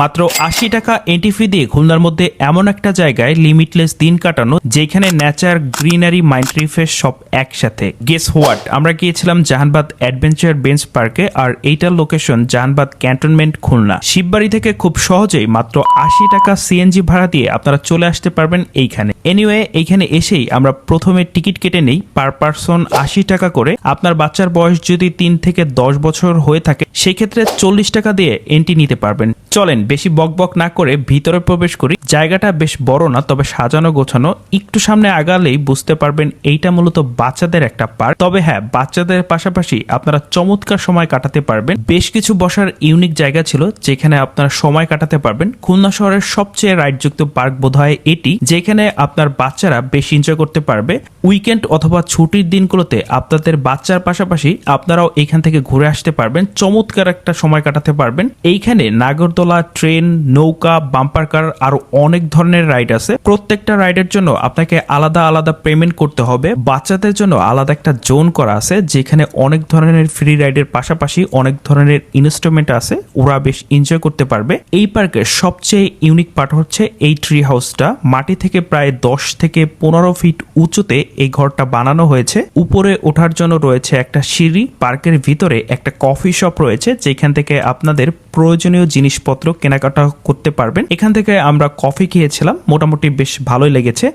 মাত্র আশি টাকা এন্ট্রি ফি দিয়ে খুলনার মধ্যে এমন একটা জায়গায় লিমিটলেস দিন কাটানো, যেখানে নেচার গ্রিনারি মাইন্ড রিফ্রেশ সব একসাথে। গেস হোয়াট আমরা গিয়েছিলাম জাহানবাদ অ্যাডভেঞ্চার বেঞ্চ পার্কে আর এইটার লোকেশন জাহানবাদ ক্যান্টনমেন্ট খুলনা। শিববাড়ি থেকে খুব সহজেই মাত্র আশি টাকা সিএনজি ভাড়া দিয়ে আপনারা চলে আসতে পারবেন এইখানে। এনিওয়ে এইখানে এসেই আমরা প্রথমে টিকিট কেটে নেই। পার পারসন আশি টাকা করে আপনার বাচ্চার বয়স যদি তিন থেকে দশ বছর হয়ে থাকে সেই ক্ষেত্রে চল্লিশ টাকা দিয়ে এন্ট্রি নিতে পারবেন। চলেন বেশি বক বক না করে ভিতরে প্রবেশ করি। জায়গাটা বেশ বড় না, তবে সাজানো গোছানো। একটু সামনে আগালেই বুঝতে পারবেন এইটা মূলত বাচ্চাদের একটা পার্ক। তবে হ্যাঁ বাচ্চাদের পাশাপাশি আপনারা চমৎকার সময় কাটাতে পারবেন। বেশ কিছু বসার ইউনিক জায়গা ছিল, যেখানে আপনারা সময় কাটাতে পারবেন। খুলনা শহরের সবচেয়ে রাইডযুক্ত পার্ক বোধহয় এটি, যেখানে আপনার বাচ্চারা বেশ এনজয় করতে পারবে। উইকেন্ড অথবা ছুটির দিনগুলোতে আপনাদের বাচ্চার পাশাপাশি আপনারাও এখান থেকে ঘুরে আসতে পারবেন। চমৎকার একটা সময় কাটাতে পারবেন। এইখানে নাগরদোলা ট্রেন, নৌকা বাম্পার কার আরও অনেক ধরনের রাইড আছে। প্রত্যেকটা রাইডের জন্য আপনাকে আলাদা আলাদা পেমেন্ট করতে হবে। বাচ্চাদের জন্য আলাদা একটা জোন করা আছে, যেখানে অনেক ধরনের ফ্রি রাইডের পাশাপাশি অনেক ধরনের ইনস্ট্রুমেন্ট আছে। ওরা বেশ এনজয় করতে পারবে। এই পার্কের সবচেয়ে ইউনিক পার্ট হচ্ছে এই ট্রি হাউসটা মাটি থেকে প্রায় দশ থেকে পনেরো ফিট উঁচুতে এই ঘরটা বানানো হয়েছে। উপরে ওঠার জন্য রয়েছে একটা সিঁড়ি। পার্কের ভিতরে একটা কফি শপ রয়েছে, যেখান থেকে আপনাদের প্রয়োজনীয় জিনিসপত্র কেনাকাটা করতে পারবেন। এখান থেকে আমরা কফি খেয়েছিলাম মোটামুটি বেশ ভালোই লেগেছে।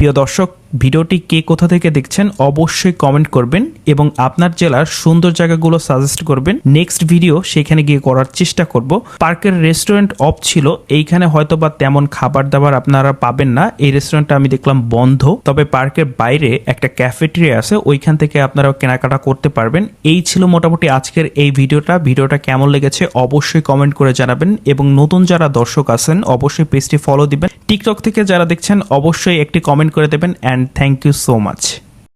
প্রিয় দর্শক, ভিডিওটি কে কোথা থেকে দেখছেন অবশ্যই কমেন্ট করবেন এবং আপনার জেলার সুন্দর জায়গাগুলো সাজেস্ট করবেন। নেক্সট ভিডিও সেখানে গিয়ে করার চেষ্টা করব। পার্কের রেস্টুরেন্ট অফ ছিল, এইখানে হয়তো বা তেমন খাবার দাবার আপনারা পাবেন না। এই রেস্টুরেন্টটা আমি দেখলাম বন্ধ। তবে পার্কের বাইরে একটা ক্যাফেটেরিয়া আছে, ওইখান থেকে আপনারা কেনাকাটা করতে পারবেন। এই ছিল মোটামুটি আজকের এই ভিডিওটা। ভিডিওটা কেমন লেগেছে অবশ্যই কমেন্ট করে জানাবেন এবং নতুন যারা দর্শক আছেন, অবশ্যই পেজটি ফলো দিবেন। টিকটক থেকে যারা দেখছেন, অবশ্যই একটি কমেন্ট করে দেবেন and thank you so much